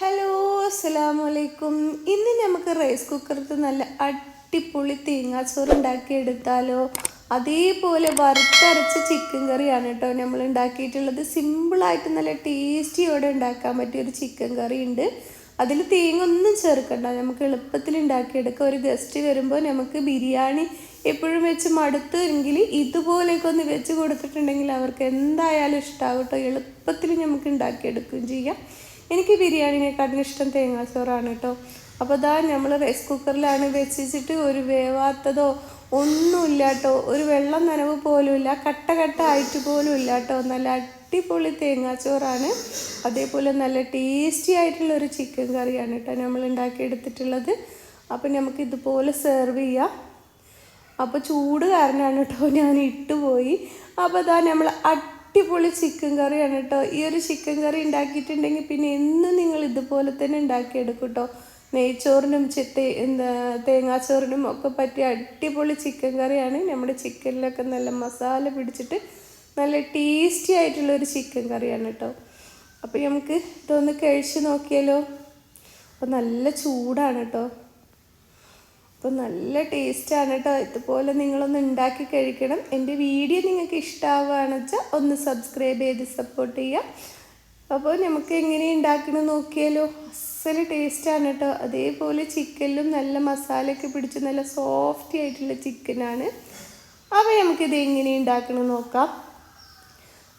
Hello അസ്സാം വലൈക്കും ഇന്ന് നമുക്ക് റൈസ് കുക്കറിൽ നല്ല അടിപൊളി തേങ്ങാച്ചോറ് ഉണ്ടാക്കി എടുത്താലോ അതേപോലെ വറുത്തരച്ച ചിക്കൻ കറിയാണ് കേട്ടോ നമ്മൾ ഉണ്ടാക്കിയിട്ടുള്ളത്. സിമ്പിളായിട്ട് നല്ല ടേസ്റ്റിയോടെ ഉണ്ടാക്കാൻ പറ്റിയ ഒരു ചിക്കൻ കറി ഉണ്ട്. അതിൽ തേങ്ങ ഒന്നും ചേർക്കണ്ട. നമുക്ക് എളുപ്പത്തിൽ ഉണ്ടാക്കിയെടുക്കാം. ഒരു ഗസ്റ്റ് വരുമ്പോൾ നമുക്ക് ബിരിയാണി എപ്പോഴും വെച്ച് മടുത്ത് എങ്കിൽ ഇതുപോലെയൊക്കെ ഒന്ന് വെച്ച് കൊടുത്തിട്ടുണ്ടെങ്കിൽ അവർക്ക് എന്തായാലും ഇഷ്ടമാകട്ടോ കേട്ടോ എളുപ്പത്തിൽ നമുക്ക് ഉണ്ടാക്കിയെടുക്കുകയും ചെയ്യാം. എനിക്ക് ബിരിയാണിനെക്കാട്ടിലും ഇഷ്ടം തേങ്ങാച്ചോറാണ് കേട്ടോ. അപ്പോൾ ഇതാ നമ്മൾ റൈസ് കുക്കറിലാണ് വെച്ചിട്ട് ഒരു വേവാത്തതോ ഒന്നുമില്ല കേട്ടോ. ഒരു വെള്ളം നനവ് പോലുമില്ല കട്ട കട്ട ആയിട്ട് പോലും ഇല്ല കേട്ടോ. നല്ല അടിപൊളി തേങ്ങാച്ചോറാണ്. അതേപോലെ നല്ല ടേസ്റ്റി ആയിട്ടുള്ള ഒരു ചിക്കൻ കറിയാണ് കേട്ടോ നമ്മൾ ഉണ്ടാക്കിയെടുത്തിട്ടുള്ളത്. അപ്പം നമുക്ക് ഇതുപോലെ സെർവ് ചെയ്യാം. അപ്പോൾ ചൂട് കാരണമാണ് കേട്ടോ ഞാൻ ഇട്ടുപോയി അപ്പോൾ ഇതാ നമ്മൾ അടിപൊളി ചിക്കൻ കറിയാണ് കേട്ടോ ഈ ഒരു ചിക്കൻ കറി ഉണ്ടാക്കിയിട്ടുണ്ടെങ്കിൽ പിന്നെ എന്നും നിങ്ങൾ ഇതുപോലെ തന്നെ ഉണ്ടാക്കിയെടുക്കും കേട്ടോ നെയ്ച്ചോറിനും ചെത്തി എന്താ തേങ്ങാച്ചോറിനും ഒക്കെ പറ്റിയ അടിപൊളി ചിക്കൻ കറിയാണ്. നമ്മുടെ ചിക്കനിലൊക്കെ നല്ല മസാല പിടിച്ചിട്ട് നല്ല ടേസ്റ്റി ആയിട്ടുള്ള ഒരു ചിക്കൻ കറിയാണ് കേട്ടോ അപ്പോൾ നമുക്ക് ഇതൊന്ന് കഴിച്ച് നോക്കിയാലോ? അപ്പോൾ നല്ല ചൂടാണ് കേട്ടോ അപ്പോൾ നല്ല ടേസ്റ്റാണ് കേട്ടോ ഇതുപോലെ നിങ്ങളൊന്ന് ഉണ്ടാക്കി കഴിക്കണം. എന്റെ വീഡിയോ നിങ്ങൾക്ക് ഇഷ്ടമാവുകയാണെന്ന് വെച്ചാൽ ഒന്ന് സബ്സ്ക്രൈബ് ചെയ്ത് സപ്പോർട്ട് ചെയ്യാം. അപ്പോൾ നമുക്ക് എങ്ങനെ ഉണ്ടാക്കണം നോക്കിയാലോ. അസൽ ടേസ്റ്റാണ് കേട്ടോ അതേപോലെ ചിക്കനിലും നല്ല മസാലയൊക്കെ പിടിച്ച് നല്ല സോഫ്റ്റി ആയിട്ടുള്ള ചിക്കനാണ് അപ്പോൾ നമുക്കിത് എങ്ങനെ ഉണ്ടാക്കണം നോക്കാം.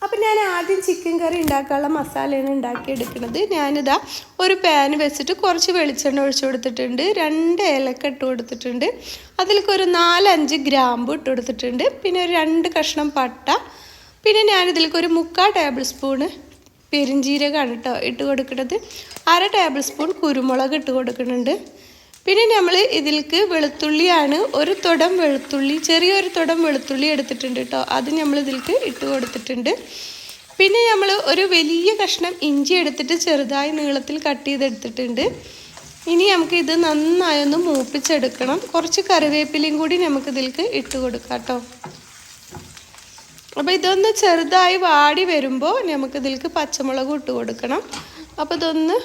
അപ്പം ഞാൻ ആദ്യം ചിക്കൻ കറി ഉണ്ടാക്കാനുള്ള മസാലയാണ് ഉണ്ടാക്കിയെടുക്കുന്നത്. ഞാനിതാ ഒരു പാൻ വെച്ചിട്ട് കുറച്ച് വെളിച്ചെണ്ണ ഒഴിച്ചു കൊടുത്തിട്ടുണ്ട്. രണ്ട് ഏലക്ക ഇട്ട് കൊടുത്തിട്ടുണ്ട്. അതിലേക്ക് ഒരു നാലഞ്ച് ഗ്രാമ്പു ഇട്ട് കൊടുത്തിട്ടുണ്ട്. പിന്നെ ഒരു രണ്ട് കഷ്ണം പട്ട. പിന്നെ ഞാനിതിലേക്ക് ഒരു മുക്കാൽ ടേബിൾ സ്പൂണ് പെരിഞ്ജീരകമാണ് കേട്ടോ ഇട്ട് കൊടുക്കുന്നത്. അര ടേബിൾ സ്പൂൺ കുരുമുളക് ഇട്ട് കൊടുക്കുന്നുണ്ട്. പിന്നെ നമ്മൾ ഇതിൽക്ക് വെളുത്തുള്ളിയാണ് ഒരു തുടം വെളുത്തുള്ളി ചെറിയൊരു തുടം വെളുത്തുള്ളി എടുത്തിട്ടുണ്ട് കേട്ടോ അത് നമ്മൾ ഇതിൽക്ക് ഇട്ട് കൊടുത്തിട്ടുണ്ട്. പിന്നെ നമ്മൾ ഒരു വലിയ കഷ്ണം ഇഞ്ചി എടുത്തിട്ട് ചെറുതായി നീളത്തിൽ കട്ട് ചെയ്തെടുത്തിട്ടുണ്ട്. ഇനി നമുക്ക് ഇത് നന്നായി ഒന്ന് മൂപ്പിച്ചെടുക്കണം. കുറച്ച് കറിവേപ്പിലയും കൂടി നമുക്ക് ഇതിൽക്ക് ഇട്ട് കൊടുക്കാം കേട്ടോ അപ്പോൾ ഇതൊന്ന് ചെറുതായി വാടി വരുമ്പോൾ നമുക്ക് ഇതിൽക്ക് പച്ചമുളക് ഇട്ട് കൊടുക്കണം. അപ്പോൾ ഇതൊന്ന്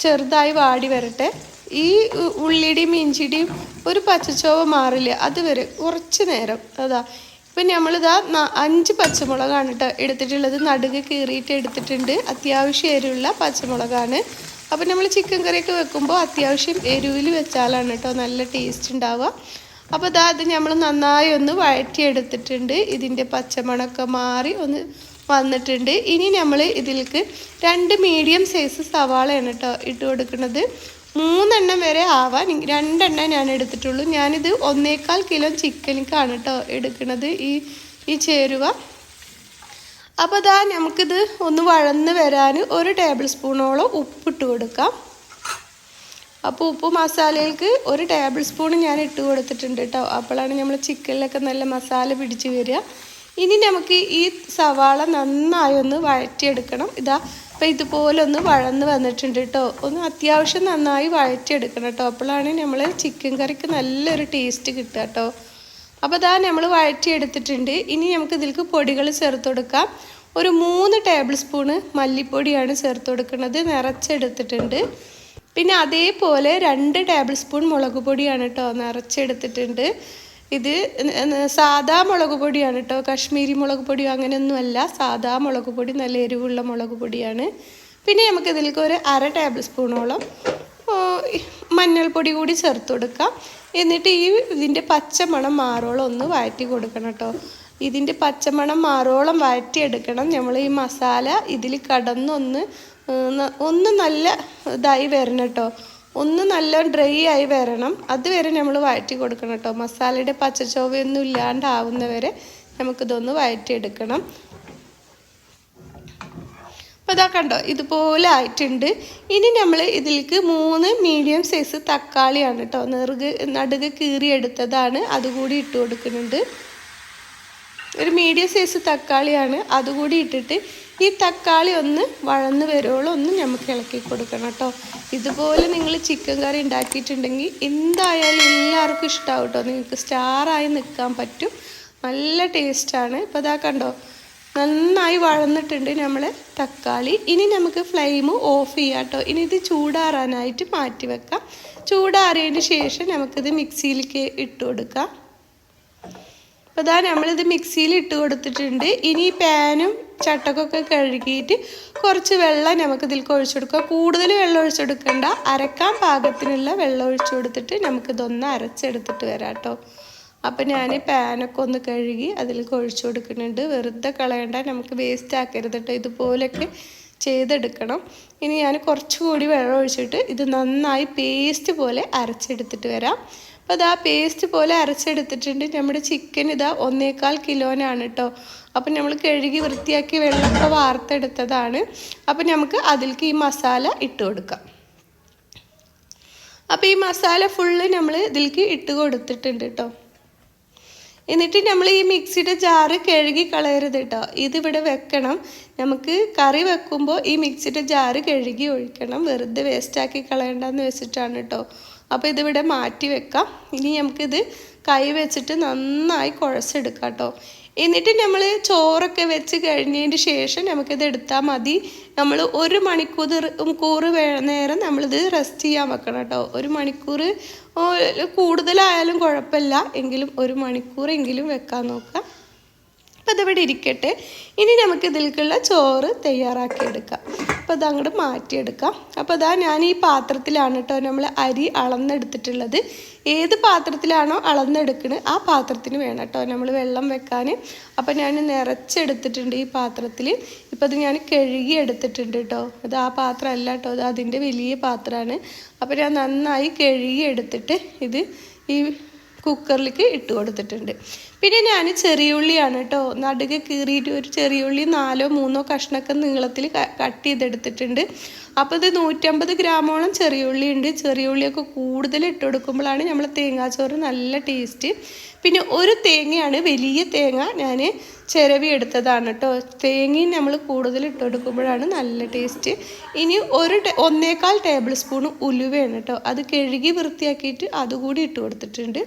ചെറുതായി വാടി വരട്ടെ. ഈ ഉള്ളിയുടെയും ഇഞ്ചിയുടെയും ഒരു പച്ചച്ചോവ മാറില്ല? അതുവരെ കുറച്ച് നേരം. അതാ. ഇപ്പം നമ്മളിതാ അഞ്ച് പച്ചമുളകാണ് കേട്ടോ എടുത്തിട്ടുള്ളത്. നടുക് കീറിയിട്ട് എടുത്തിട്ടുണ്ട്. അത്യാവശ്യം എരിവുള്ള പച്ചമുളകാണ്. അപ്പം നമ്മൾ ചിക്കൻ കറിയൊക്കെ വെക്കുമ്പോൾ അത്യാവശ്യം എരിവിൽ വെച്ചാലാണ് കേട്ടോ നല്ല ടേസ്റ്റ് ഉണ്ടാവുക. അപ്പോൾ ഇതാ അത് നമ്മൾ നന്നായി ഒന്ന് വഴറ്റിയെടുത്തിട്ടുണ്ട്. ഇതിന്റെ പച്ചമണമൊക്കെ മാറി ഒന്ന് വന്നിട്ടുണ്ട്. ഇനി നമ്മൾ ഇതിലേക്ക് രണ്ട് മീഡിയം സൈസ് സവാളയാണ് കേട്ടോ ഇട്ട് കൊടുക്കുന്നത്. മൂന്നെണ്ണം വരെ ആവാൻ രണ്ടെണ്ണം ഞാൻ എടുത്തിട്ടുള്ളൂ. ഞാനിത് ഒന്നേക്കാൽ കിലോ ചിക്കനിക്കാണ് കേട്ടോ എടുക്കുന്നത് ഈ ഈ ചേരുവ. അപ്പോൾ ഇതാ നമുക്കിത് ഒന്ന് വഴന്ന് വരാൻ ഒരു ടേബിൾ സ്പൂണോളം ഉപ്പിട്ട് കൊടുക്കാം. അപ്പോൾ ഉപ്പ് മസാലയിലേക്ക് ഒരു ടേബിൾ സ്പൂൺ ഞാൻ ഇട്ട് കൊടുത്തിട്ടുണ്ട് കേട്ടോ അപ്പോഴാണ് നമ്മൾ ചിക്കനിലൊക്കെ നല്ല മസാല പിടിച്ച് വരിക. ഇനി നമുക്ക് ഈ സവാള നന്നായി ഒന്ന് വഴറ്റിയെടുക്കണം. ഇതാ അപ്പം ഇതുപോലെ ഒന്ന് വഴന്ന് വന്നിട്ടുണ്ട് കേട്ടോ ഒന്ന് അത്യാവശ്യം നന്നായി വഴറ്റിയെടുക്കണം കേട്ടോ അപ്പോഴാണ് നമ്മൾ ചിക്കൻ കറിക്ക് നല്ലൊരു ടേസ്റ്റ് കിട്ടുക കേട്ടോ അപ്പോൾ ഇതാ നമ്മൾ വഴറ്റിയെടുത്തിട്ടുണ്ട്. ഇനി നമുക്ക് ഇതിലേക്ക് പൊടികൾ ചേർത്ത് കൊടുക്കാം. ഒരു മൂന്ന് ടേബിൾ സ്പൂണ് മല്ലിപ്പൊടിയാണ് ചേർത്ത് കൊടുക്കുന്നത്. നിറച്ചെടുത്തിട്ടുണ്ട്. പിന്നെ അതേപോലെ രണ്ട് ടേബിൾ സ്പൂൺ മുളക് പൊടിയാണ് കേട്ടോ നിറച്ചെടുത്തിട്ടുണ്ട്. ഇത് സാദാ മുളക് പൊടിയാണ് കേട്ടോ. കാശ്മീരി മുളക് പൊടിയോ അങ്ങനെയൊന്നുമല്ല സാദാ മുളക് പൊടി നല്ല എരിവുള്ള മുളക് പൊടിയാണ്. പിന്നെ നമുക്ക് ഇതിലേക്ക് ഒരു അര ടേബിൾ സ്പൂണോളം മഞ്ഞൾപ്പൊടി കൂടി ചേർത്ത് കൊടുക്കാം. എന്നിട്ട് ഈ ഇതിന്റെ പച്ചമണം മാറോളം ഒന്ന് വഴറ്റി കൊടുക്കണം കേട്ടോ. ഇതിന്റെ പച്ചമണം മാറോളം വഴറ്റിയെടുക്കണം. നമ്മൾ ഈ മസാല ഇതിൽ കടന്നൊന്ന് ഒന്ന് നല്ല ഇതായി വരണം കേട്ടോ. ഒന്ന് നല്ല ഡ്രൈ ആയി വരണം. അതുവരെ നമ്മൾ വഴറ്റി കൊടുക്കണം കേട്ടോ. മസാലയുടെ പച്ചച്ചോവയൊന്നും ഇല്ലാണ്ടാവുന്നവരെ നമുക്കിതൊന്ന് വഴറ്റിയെടുക്കണം. അപ്പോൾ ഇതാ കണ്ടോ ഇതുപോലെ ആയിട്ടുണ്ട്. ഇനി നമ്മൾ ഇതിലേക്ക് മൂന്ന് മീഡിയം സൈസ് തക്കാളിയാണ് കേട്ടോ നെറുക് നടുക് കീറിയെടുത്തതാണ് അതുകൂടി ഇട്ട് കൊടുക്കുന്നുണ്ട്. ഒരു മീഡിയം സൈസ് തക്കാളിയാണ്. അതുകൂടി ഇട്ടിട്ട് ഈ തക്കാളി ഒന്ന് വഴന്ന് വരുവോളം ഒന്ന് നമുക്ക് ഇളക്കി കൊടുക്കണം കേട്ടോ. ഇതുപോലെ നിങ്ങൾ ചിക്കൻ കറി ഉണ്ടാക്കിയിട്ടുണ്ടെങ്കിൽ എന്തായാലും എല്ലാവർക്കും ഇഷ്ടമാവും കേട്ടോ. നിങ്ങൾക്ക് സ്റ്റാറായി നിൽക്കാൻ പറ്റും. നല്ല ടേസ്റ്റാണ് ഇപ്പോൾ ഇതാ കണ്ടോ നന്നായി വഴന്നിട്ടുണ്ട് നമ്മൾ തക്കാളി. ഇനി നമുക്ക് ഫ്ലെയിം ഓഫ് ചെയ്യാം കേട്ടോ. ഇനി ഇത് ചൂടാറാനായിട്ട് മാറ്റി വെക്കാം. ചൂടാറിയതിന് ശേഷം നമുക്കിത് മിക്സിയിലേക്ക് ഇട്ട് കൊടുക്കാം. അപ്പോൾ ഇതാ നമ്മളിത് മിക്സിയിൽ ഇട്ട് കൊടുത്തിട്ടുണ്ട്. ഇനി പാനും ചട്ടക്കൊക്കെ കഴുകിയിട്ട് കുറച്ച് വെള്ളം നമുക്ക് ഇതിലേക്ക് ഒഴിച്ചു കൊടുക്കുക കൂടുതൽ വെള്ളം ഒഴിച്ചെടുക്കേണ്ട. അരക്കാൻ പാകത്തിനുള്ള വെള്ളം ഒഴിച്ചു കൊടുത്തിട്ട് നമുക്കിതൊന്ന് അരച്ചെടുത്തിട്ട് വരാം കേട്ടോ. അപ്പം ഞാൻ പാനൊക്കെ ഒന്ന് കഴുകി അതിലേക്ക് ഒഴിച്ചു കൊടുക്കുന്നുണ്ട്. വെറുതെ കളയണ്ട. നമുക്ക് വേസ്റ്റ് ആക്കരുത് കേട്ടോ. ഇതുപോലെയൊക്കെ ചെയ്തെടുക്കണം. ഇനി ഞാൻ കുറച്ചുകൂടി വെള്ളം ഒഴിച്ചിട്ട് ഇത് നന്നായി പേസ്റ്റ് പോലെ അരച്ചെടുത്തിട്ട് വരാം. അപ്പോൾ ഇതാ പേസ്റ്റ് പോലെ അരച്ചെടുത്തിട്ടുണ്ട്. നമ്മുടെ ചിക്കൻ ഇതാ ഒന്നേകാൽ കിലോനാണ് കേട്ടോ അപ്പം നമ്മൾ കഴുകി വൃത്തിയാക്കി വെള്ളമൊക്കെ വാർത്തെടുത്തതാണ്. അപ്പം നമുക്ക് അതിലേക്ക് ഈ മസാല ഇട്ട് കൊടുക്കാം. അപ്പോൾ ഈ മസാല ഫുള്ള് നമ്മൾ ഇതിലേക്ക് ഇട്ട് കൊടുത്തിട്ടുണ്ട് കേട്ടോ എന്നിട്ട് നമ്മൾ ഈ മിക്സിയുടെ ജാറ് കഴുകി കളയരുത് കേട്ടോ ഇതിവിടെ വെക്കണം. നമുക്ക് കറി വെക്കുമ്പോൾ ഈ മിക്സിയുടെ ജാറ് കഴുകി ഒഴിക്കണം. വെറുതെ വേസ്റ്റാക്കി കളയണ്ടെന്ന് വെച്ചിട്ടാണ് കേട്ടോ അപ്പോൾ ഇതിവിടെ മാറ്റി വെക്കാം. ഇനി നമുക്കിത് കൈ വെച്ചിട്ട് നന്നായി കുഴച്ചെടുക്കാം കേട്ടോ. എന്നിട്ട് നമ്മൾ ചോറൊക്കെ വെച്ച് കഴിഞ്ഞതിന് ശേഷം നമുക്കിത് എടുത്താൽ മതി. നമ്മൾ ഒരു മണിക്കൂർ കൂറ് നേരം നമ്മളിത് റെസ്റ്റ് ചെയ്യാൻ വെക്കണം കേട്ടോ. ഒരു മണിക്കൂർ കൂടുതലായാലും കുഴപ്പമില്ല. എങ്കിലും ഒരു മണിക്കൂറെങ്കിലും വെക്കാൻ നോക്കാം. അപ്പോൾ അതവിടെ ഇരിക്കട്ടെ. ഇനി നമുക്ക് ഇതിലേക്കുള്ള ചോറ് തയ്യാറാക്കി എടുക്കാം അപ്പോൾ അത് അങ്ങോട്ട് മാറ്റിയെടുക്കാം. അപ്പോൾ അതാ ഞാൻ ഈ പാത്രത്തിലാണ് കേട്ടോ നമ്മൾ അരി അളന്നെടുത്തിട്ടുള്ളത്. ഏത് പാത്രത്തിലാണോ അളന്നെടുക്കുന്നത് ആ പാത്രത്തിന് വേണം കേട്ടോ നമ്മൾ വെള്ളം വെക്കാൻ അപ്പോൾ ഞാൻ നിറച്ചെടുത്തിട്ടുണ്ട് ഈ പാത്രത്തിൽ ഇപ്പോൾ അത് ഞാൻ കഴുകി എടുത്തിട്ടുണ്ട് കേട്ടോ. അത് ആ പാത്രമല്ല കേട്ടോ അത് അതിന്റെ വലിയ പാത്രമാണ്. അപ്പോൾ ഞാൻ നന്നായി കഴുകി എടുത്തിട്ട് ഇത് ഈ കുക്കറിലേക്ക് ഇട്ട് കൊടുത്തിട്ടുണ്ട്. പിന്നെ ഞാൻ ചെറിയ ഉള്ളിയാണ് കേട്ടോ നടുക കീറിയിട്ട് ഒരു ചെറിയ ഉള്ളി നാലോ മൂന്നോ കഷ്ണമൊക്കെ നീളത്തിൽ കട്ട് ചെയ്തെടുത്തിട്ടുണ്ട്. അപ്പോൾ ഇത് നൂറ്റമ്പത് ഗ്രാമോളം ചെറിയ ഉള്ളി ഉണ്ട്. ചെറിയ ഉള്ളിയൊക്കെ കൂടുതൽ ഇട്ട് കൊടുക്കുമ്പോഴാണ് നമ്മൾ തേങ്ങാച്ചോറ് നല്ല ടേസ്റ്റ്. പിന്നെ ഒരു തേങ്ങയാണ് വലിയ തേങ്ങ ഞാൻ ചിരവി എടുത്തതാണ് കേട്ടോ തേങ്ങയും നമ്മൾ കൂടുതൽ ഇട്ട് കൊടുക്കുമ്പോഴാണ് നല്ല ടേസ്റ്റ്. ഇനി ഒരു ഒന്നേകാൽ ടേബിൾ സ്പൂൺ ഉലുവയാണ് കേട്ടോ അത് കഴുകി വൃത്തിയാക്കിയിട്ട് അതുകൂടി ഇട്ട് കൊടുത്തിട്ടുണ്ട്.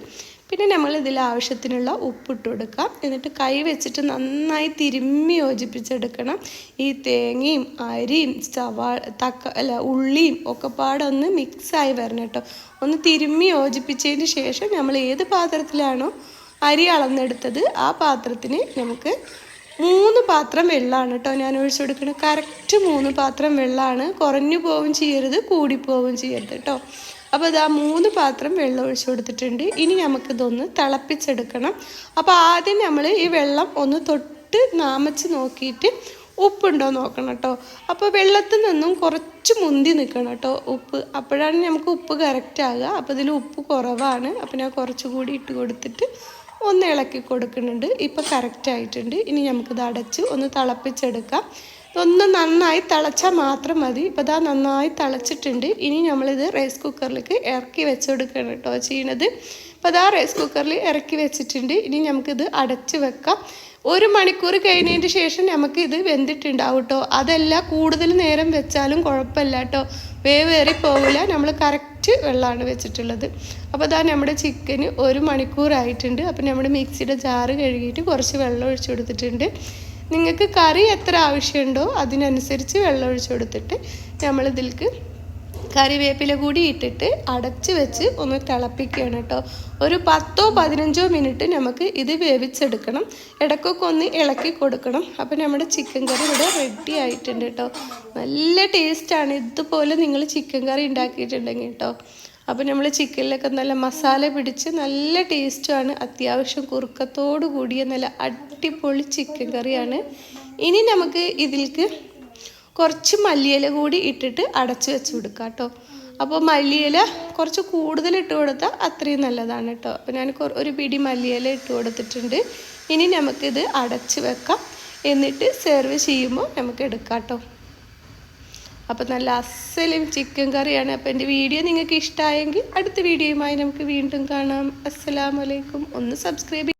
പിന്നെ നമ്മൾ ഇതിൽ ആവശ്യത്തിനുള്ള ഉപ്പിട്ട് കൊടുക്കാം. എന്നിട്ട് കൈ വെച്ചിട്ട് നന്നായി തിരുമ്മി യോജിപ്പിച്ചെടുക്കണം. ഈ തേങ്ങയും അരിയും ചവാ തക്ക അല്ല ഉള്ളിയും ഒക്കെ പാടെ ഒന്ന് മിക്സായി വരണം കേട്ടോ. ഒന്ന് തിരുമ്മി യോജിപ്പിച്ചതിന് ശേഷം നമ്മൾ ഏത് പാത്രത്തിലാണോ അരി അളന്നെടുത്തത് ആ പാത്രത്തിന് നമുക്ക് മൂന്ന് പാത്രം വെള്ളമാണ് കേട്ടോ ഞാൻ ഒഴിച്ചു കൊടുക്കുന്നത്. കറക്റ്റ് മൂന്ന് പാത്രം വെള്ളമാണ് കുറഞ്ഞു പോവും ചെയ്യരുത് കൂടിപ്പോവും ചെയ്യരുത് കേട്ടോ. അപ്പോൾ ഇതാ മൂന്ന് പാത്രം വെള്ളം ഒഴിച്ചു കൊടുത്തിട്ടുണ്ട്. ഇനി നമുക്കിതൊന്ന് തിളപ്പിച്ചെടുക്കണം. അപ്പോൾ ആദ്യം നമ്മൾ ഈ വെള്ളം ഒന്ന് തൊട്ട് നാമച്ച് നോക്കിയിട്ട് ഉപ്പുണ്ടോ നോക്കണം കേട്ടോ. അപ്പോൾ വെള്ളത്തിൽ നിന്നും കുറച്ച് മുന്തി നിൽക്കണം കേട്ടോ ഉപ്പ്. അപ്പോഴാണ് നമുക്ക് ഉപ്പ് കറക്റ്റ് ആകുക. അപ്പോൾ ഇതിൽ ഉപ്പ് കുറവാണ്. അപ്പോൾ ഞാൻ കുറച്ചുകൂടി ഇട്ട് കൊടുത്തിട്ട് ഒന്ന് ഇളക്കി കൊടുക്കുന്നുണ്ട്. ഇപ്പോൾ കറക്റ്റ് ആയിട്ടുണ്ട്. ഇനി നമുക്കിത് അടച്ച് ഒന്ന് തിളപ്പിച്ചെടുക്കാം. ഒന്ന് നന്നായി തിളച്ചാൽ മാത്രം മതി. ഇപ്പോൾ ഇതാ നന്നായി തിളച്ചിട്ടുണ്ട്. ഇനി നമ്മളിത് റൈസ് കുക്കറിലേക്ക് ഇറക്കി വെച്ച് കൊടുക്കണം കേട്ടോ ചെയ്യണത്. അപ്പോൾ അതാ റൈസ് കുക്കറിൽ ഇറക്കി വെച്ചിട്ടുണ്ട്. ഇനി നമുക്കിത് അടച്ച് വെക്കാം. ഒരു മണിക്കൂർ കഴിഞ്ഞതിന് ശേഷം നമുക്ക് ഇത് വെന്തിട്ടുണ്ടാവും കേട്ടോ. അതല്ല കൂടുതൽ നേരം വെച്ചാലും കുഴപ്പമില്ല കേട്ടോ. വേവേറി പോവില്ല നമ്മൾ കറക്റ്റ് വെള്ളമാണ് വെച്ചിട്ടുള്ളത്. അപ്പോൾ അതാ നമ്മുടെ ചിക്കന് ഒരു മണിക്കൂറായിട്ടുണ്ട്. അപ്പോൾ നമ്മുടെ മിക്സിയുടെ ജാറ് കഴുകിയിട്ട് കുറച്ച് വെള്ളം ഒഴിച്ചു കൊടുത്തിട്ടുണ്ട്. നിങ്ങൾക്ക് കറി എത്ര ആവശ്യമുണ്ടോ അതിനനുസരിച്ച് വെള്ളം ഒഴിച്ചു കൊടുത്തിട്ട് നമ്മളിതിലേക്ക് കറിവേപ്പില കൂടി ഇട്ടിട്ട് അടച്ച് വെച്ച് ഒന്ന് തിളപ്പിക്കുകയാണ് കേട്ടോ. ഒരു പത്തോ പതിനഞ്ചോ മിനിറ്റ് നമുക്ക് ഇത് വേവിച്ചെടുക്കണം. ഇടക്കൊക്കെ ഒന്ന് ഇളക്കി കൊടുക്കണം. അപ്പോൾ നമ്മുടെ ചിക്കൻ കറി ഇവിടെ റെഡി ആയിട്ടുണ്ട് കേട്ടോ. നല്ല ടേസ്റ്റാണ് ഇതുപോലെ നിങ്ങൾ ചിക്കൻ കറി ഉണ്ടാക്കിയിട്ടുണ്ടെങ്കിൽ കേട്ടോ. അപ്പോൾ നമ്മൾ ചിക്കനിലൊക്കെ നല്ല മസാല പിടിച്ച് നല്ല ടേസ്റ്റുമാണ് അത്യാവശ്യം കുറുക്കത്തോടു കൂടിയ നല്ല അടിപൊളി ചിക്കൻ കറിയാണ്. ഇനി നമുക്ക് ഇതിലേക്ക് കുറച്ച് മല്ലിയില കൂടി ഇട്ടിട്ട് അടച്ചു വെച്ച് കൊടുക്കാം കേട്ടോ. അപ്പോൾ മല്ലിയില കുറച്ച് കൂടുതൽ ഇട്ട് കൊടുത്താൽ അത്രയും നല്ലതാണ് കേട്ടോ. അപ്പോൾ ഞാൻ ഒരു പിടി മല്ലിയില ഇട്ട് കൊടുത്തിട്ടുണ്ട്. ഇനി നമുക്കിത് അടച്ച് വെക്കാം. എന്നിട്ട് സെർവ് ചെയ്യുമ്പോൾ നമുക്ക് എടുക്കാം കേട്ടോ. അപ്പോൾ നല്ല അസലും ചിക്കൻ കറിയാണ്. അപ്പോൾ എന്റെ വീഡിയോ നിങ്ങൾക്ക് ഇഷ്ടമായെങ്കിൽ അടുത്ത വീഡിയോയുമായി നമുക്ക് വീണ്ടും കാണാം. അസ്സലാമലൈക്കും ഒന്ന് സബ്സ്ക്രൈബ്